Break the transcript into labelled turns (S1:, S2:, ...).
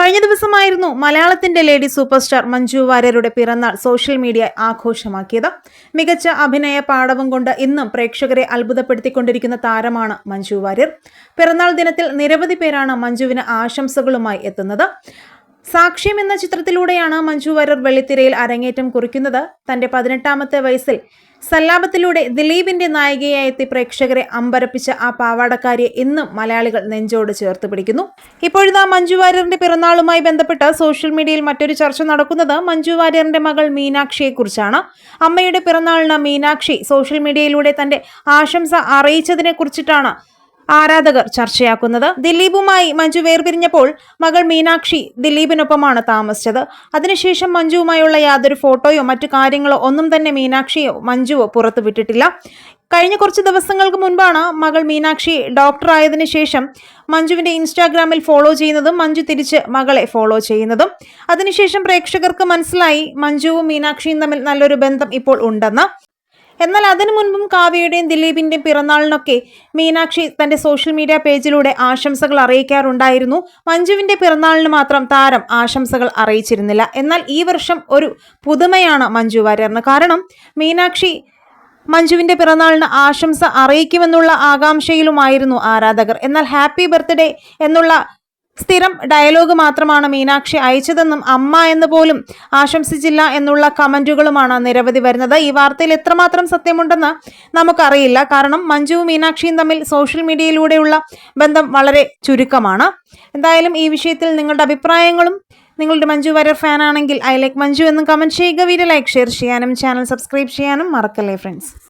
S1: കഴിഞ്ഞ ദിവസമായിരുന്നു മലയാളത്തിന്റെ ലേഡി സൂപ്പർ സ്റ്റാർ മഞ്ജു വാര്യരുടെ പിറന്നാൾ സോഷ്യൽ മീഡിയ ആഘോഷമാക്കിയത്. മികച്ച അഭിനയ പാടവം കൊണ്ട് ഇന്നും പ്രേക്ഷകരെ അത്ഭുതപ്പെടുത്തിക്കൊണ്ടിരിക്കുന്ന താരമാണ് മഞ്ജു വാര്യർ. പിറന്നാൾ ദിനത്തിൽ നിരവധി പേരാണ് മഞ്ജുവിന് ആശംസകളുമായി എത്തുന്നത്. സാക്ഷ്യം എന്ന ചിത്രത്തിലൂടെയാണ് മഞ്ജു വാര്യർ വെള്ളിത്തിരയിൽ അരങ്ങേറ്റം കുറിക്കുന്നത്. തന്റെ പതിനെട്ടാമത്തെ വയസ്സിൽ സല്ലാപത്തിലൂടെ ദിലീപിന്റെ നായികയായി എത്തി പ്രേക്ഷകരെ അമ്പരപ്പിച്ച ആ പാവാടക്കാരിയെ ഇന്നും മലയാളികൾ നെഞ്ചോട് ചേർത്ത് പിടിക്കുന്നു. ഇപ്പോഴിതാ മഞ്ജു വാര്യറിന്റെ പിറന്നാളുമായി ബന്ധപ്പെട്ട് സോഷ്യൽ മീഡിയയിൽ മറ്റൊരു ചർച്ച നടക്കുന്നത് മഞ്ജു വാര്യറിന്റെ മകൾ മീനാക്ഷിയെക്കുറിച്ചാണ്. അമ്മയുടെ പിറന്നാളിന് മീനാക്ഷി സോഷ്യൽ മീഡിയയിലൂടെ തന്റെ ആശംസ അറിയിച്ചതിനെ കുറിച്ചിട്ടാണ് ആരാധകർ ചർച്ചയാക്കുന്നത്. ദിലീപുമായി മഞ്ജു വേർപിരിഞ്ഞപ്പോൾ മകൾ മീനാക്ഷി ദിലീപിനൊപ്പമാണ് താമസിച്ചത്. അതിനുശേഷം മഞ്ജുവുമായുള്ള യാതൊരു ഫോട്ടോയോ മറ്റു കാര്യങ്ങളോ ഒന്നും തന്നെ മീനാക്ഷിയോ മഞ്ജുവോ പുറത്തുവിട്ടിട്ടില്ല കഴിഞ്ഞ കുറച്ച് ദിവസങ്ങൾക്ക് മുൻപാണ് മകൾ മീനാക്ഷി ഡോക്ടർ ആയതിനു ശേഷം മഞ്ജുവിന്റെ ഇൻസ്റ്റാഗ്രാമിൽ ഫോളോ ചെയ്യുന്നതും മഞ്ജു തിരിച്ച് മകളെ ഫോളോ ചെയ്യുന്നതും. അതിനുശേഷം പ്രേക്ഷകർക്ക് മനസ്സിലായി മഞ്ജുവും മീനാക്ഷിയും തമ്മിൽ നല്ലൊരു ബന്ധം ഇപ്പോൾ ഉണ്ടെന്ന്. എന്നാൽ അതിനു മുൻപും കാവ്യയുടെയും ദിലീപിന്റെയും പിറന്നാളിനൊക്കെ മീനാക്ഷി തന്റെ സോഷ്യൽ മീഡിയ പേജിലൂടെ ആശംസകൾ അറിയിക്കാറുണ്ടായിരുന്നു. മഞ്ജുവിന്റെ പിറന്നാളിന് മാത്രം താരം ആശംസകൾ അറിയിച്ചിരുന്നില്ല. എന്നാൽ ഈ വർഷം ഒരു പുതുമയാണ് മഞ്ജു വാര്യറിന്. കാരണം മീനാക്ഷി മഞ്ജുവിന്റെ പിറന്നാളിന് ആശംസ അറിയിക്കുമെന്നുള്ള ആകാംക്ഷയിലുമായിരുന്നു ആരാധകർ. എന്നാൽ ഹാപ്പി ബർത്ത്ഡേ എന്നുള്ള സ്ഥിരം ഡയലോഗ് മാത്രമാണ് മീനാക്ഷി അയച്ചതെന്നും അമ്മ എന്ന് പോലും ആശംസിച്ചില്ല എന്നുള്ള കമന്റുകളുമാണ് നിരവധി വരുന്നത്. ഈ വാർത്തയിൽ എത്രമാത്രം സത്യമുണ്ടെന്ന് നമുക്കറിയില്ല. കാരണം മഞ്ജുവും മീനാക്ഷിയും തമ്മിൽ സോഷ്യൽ മീഡിയയിലൂടെയുള്ള ബന്ധം വളരെ ചുരുക്കമാണ്. എന്തായാലും ഈ വിഷയത്തിൽ നിങ്ങളുടെ അഭിപ്രായങ്ങളും നിങ്ങളുടെ മഞ്ജു വാര്യർ ഫാൻ ആണെങ്കിൽ ഐ ലൈക്ക് മഞ്ജു എന്നും കമന്റ് ചെയ്യുക. വീഡിയോ ലൈക്ക് ഷെയർ ചെയ്യാനും ചാനൽ സബ്സ്ക്രൈബ് ചെയ്യാനും മറക്കല്ലേ ഫ്രണ്ട്സ്